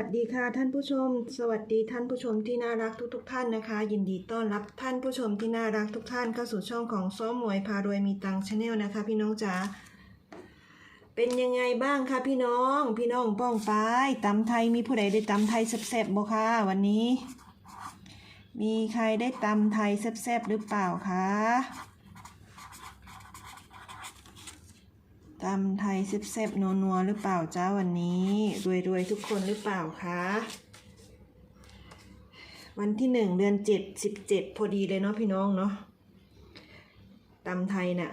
วัสดีค่ะท่านผู้ชม สวัสดีท่านผู้ชมที่น่ารักทุกๆทท่านนะคะ ยินดีต้อนรับท่านผู้ชมที่น่ารักทุกท่านเข้าสู่ช่องของซ้อมมวยพารวยมีตังชาแนลนะคะ พี่น้องจ๋าเป็นยังไงบ้างคะพี่น้อง พี่น้องป้องปายตำไทยมีผู้ใดได้ตำไทยแซ่บๆบ่คะวันนี้ มีใครได้ตำไทยแซ่บๆหรือเปล่าคะ ตำไทยแซ่บๆนัวๆหรือเปล่าจ้าวันนี้รวยๆทุกคนหรือเปล่าคะวันที่หนึ่งเดือนเจ็ดสิบเจ็ดพอดีเลยเนาะพี่น้องเนาะตำไทยน่ะ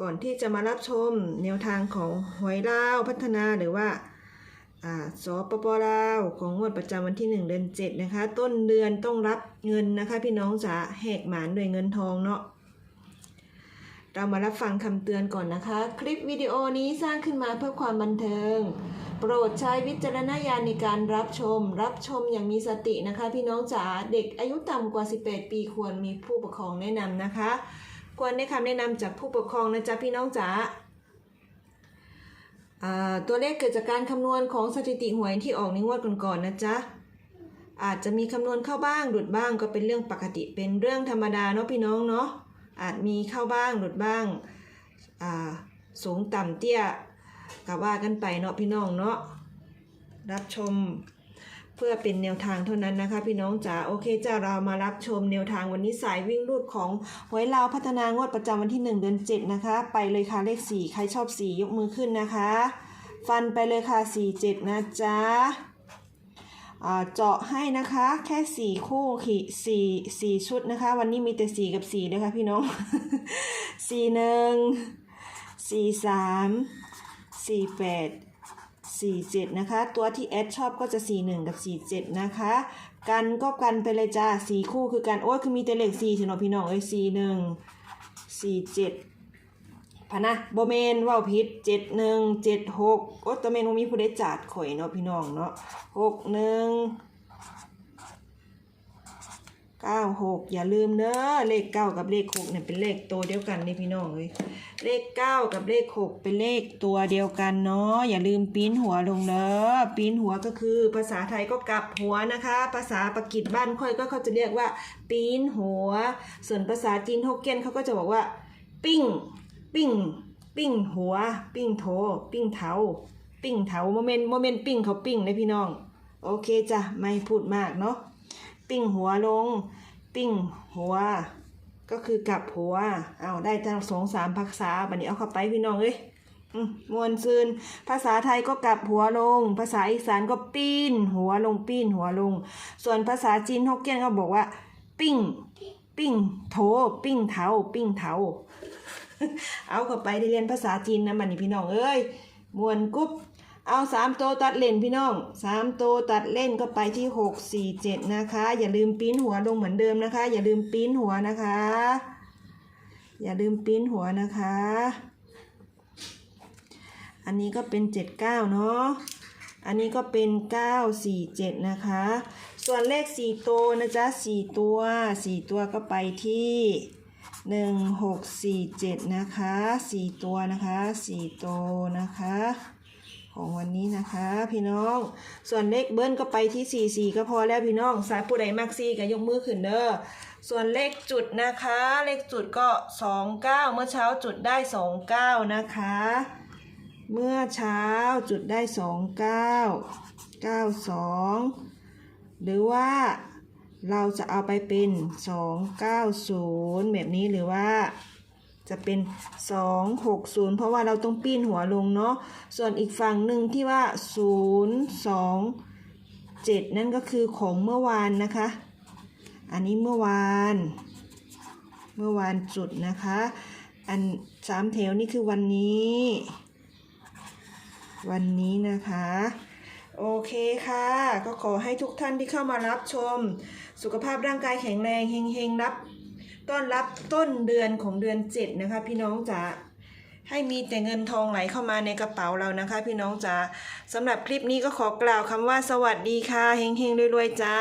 ก่อนที่จะมารับชมแนวทางของหวยลาวพัฒนาหรือว่าอ่าสปปลาวของงวดประจำวันที่ 1 เดือน 7 นะคะ ต้นเดือนต้องรับเงินนะคะ พี่น้องจ๋าแหกหมานด้วยเงินทองเนาะ เรามารับฟังคำเตือนก่อนนะคะ คลิปวิดีโอนี้สร้างขึ้นมาเพื่อความบันเทิง โปรดใช้วิจารณญาณในการรับชม รับชมอย่างมีสตินะคะ พี่น้องจ๋าเด็กอายุต่ำกว่า 18 ปีควรมีผู้ปกครองแนะนำนะคะ ควรได้คำแนะนำจากผู้ปกครองนะจ๊ะพี่น้องจ๋าตัวเลขเกิดจากการคำนวณของสถิติหวยที่ออกในงวดก่อนๆนะจ๊ะอาจจะมีคำนวณเข้าบ้างหลุดบ้างก็เป็นเรื่องปกติเป็นเรื่องธรรมดาเนาะพี่น้องเนาะ อาจมีเข้าบ้างหลุดบ้างอ่าสูงต่ำเตี้ยกับว่ากันไปเนาะพี่น้องเนาะรับชมเพื่อเป็นแนวทางเท่านั้นนะคะ พี่น้องจ๋าโอเคจ้าเรามารับชมแนวทางวันนี้สายวิ่งรูดของหวยลาวพัฒนางวดประจำวันที่ 1 เดือน 7 นะคะ ไปเลยค่ะเลข 4 ใครชอบ 4 ยกมือขึ้นนะคะ ฟันไปเลยค่ะ 4 7 นะจ๊ะ เจาะให้นะคะแค่สี่คู่ขีสี่สี่ชุดนะคะ วันนี้มีแต่สี่กับสี่นะคะพี่น้องสี่หนึ่งสี่สามสี่แปดสี่เจ็ดนะคะ ตัวที่แอดชอบก็จะสี่หนึ่งกับสี่เจ็ดนะคะกันก็กันไปเลยจ้าสี่คู่คือกันโอ้ยคือมีแต่เลขสี่สิเนาะพี่น้องเอ้ยสี่หนึ่งสี่เจ็ด พะนะโบเมนเว้าผิด71 76โอ้ตะเมนมีผู้ใดจัดข่อยเนาะพี่น้องเนาะ61 96อย่าลืมเด้อเลข9กับเลข6เนี่ยเป็นเลขตัวเดียวกันนี่พี่น้องเอ้ยเลข9กับเลข6เป็นเลขตัวเดียวกันเนาะอย่าลืมปีนหัวลงเด้อปีนหัวก็คือภาษาไทยก็กลับหัวนะคะ ภาษาปากีสบ้านค่อยก็เขาจะเรียกว่าปีนหัว ส่วนภาษาจีนฮกเกี้ยนเขาก็จะบอกว่าปิ้ง ปิ้ง ปิ้งหัว ปิ้งโถ ปิ้งเถาปิ้งเถาโมเมนต์โมเมนต์ปิ้งเขาปิ้งเลยพี่น้อง โอเคจ้ะไม่พูดมากเนาะปิ้งหัวลง ปิ้งหัว ก็คือกลับหัวเอาได้ทั้งสองสามภาษาบัดนี้เอาเข้าไปพี่น้องเอ้ยมวนซืนภาษาไทยก็กลับหัวลง ภาษาอีสานก็ปีนหัวลงปีนหัวลง ส่วนภาษาจีนฮกเกี้ยนเขาบอกว่า ปิ้ง ปิ้งโถ ปิ้งเถาปิ้งเถา เอาเข้าไปได้เรียนภาษาจีนนะบัดนี้พี่น้องเอ้ยมวนกุ๊บเอาสามตัวตัดเล่นพี่น้องสามตัวตัดเล่นก็ไปที่หกสี่เจ็ดนะคะ อย่าลืมปิ้นหัวลงเหมือนเดิมนะคะ อย่าลืมปิ้นหัวนะคะ อย่าลืมปิ้นหัวนะคะ อันนี้ก็เป็นเจ็ดเก้าเนาะอันนี้ก็เป็นเก้าสี่เจ็ดนะคะ ส่วนเลขสี่ตัวนะจ๊ะสี่ตัวสี่ตัวก็ไปที่ หนึ่งหกสี่เจ็ดนะคะสี่ตัวนะคะสี่ตัวนะคะของวันนี้นะคะ พี่น้อง ส่วนเลขเบิ้ลก็ไปที่4 4ก็พอแล้วพี่น้องสายผู้ใดมักซี่ก็ยกมือขึ้นเด้อส่วนเลขจุดนะคะ เลขจุดก็ 29 เมื่อเช้าจุดได้ 29 นะคะ เมื่อเช้าจุดได้ 29 92 หรือว่า เราจะเอาไปเป็น 290 แบบนี้หรือว่าจะเป็น 260 เพราะว่าเราต้องปีนหัวลงเนาะ ส่วนอีกฝั่งหนึ่งที่ว่า 027 นั่นก็คือของเมื่อวานนะคะ อันนี้เมื่อวาน เมื่อวานจุดนะคะ อันสามแถวนี่คือวันนี้ วันนี้นะคะ โอเคค่ะ ก็ขอให้ทุกท่านที่เข้ามารับชม สุขภาพร่างกายแข็งแรงเฮงๆ รับ ต้อนรับต้นเดือนของเดือนเจ็ดนะคะ พี่น้องจ๋าให้มีแต่เงินทองไหลเข้ามาในกระเป๋าเรานะคะ พี่น้องจ๋าสำหรับคลิปนี้ก็ขอกล่าวคำว่าสวัสดีค่ะเฮงๆรวยๆจ้า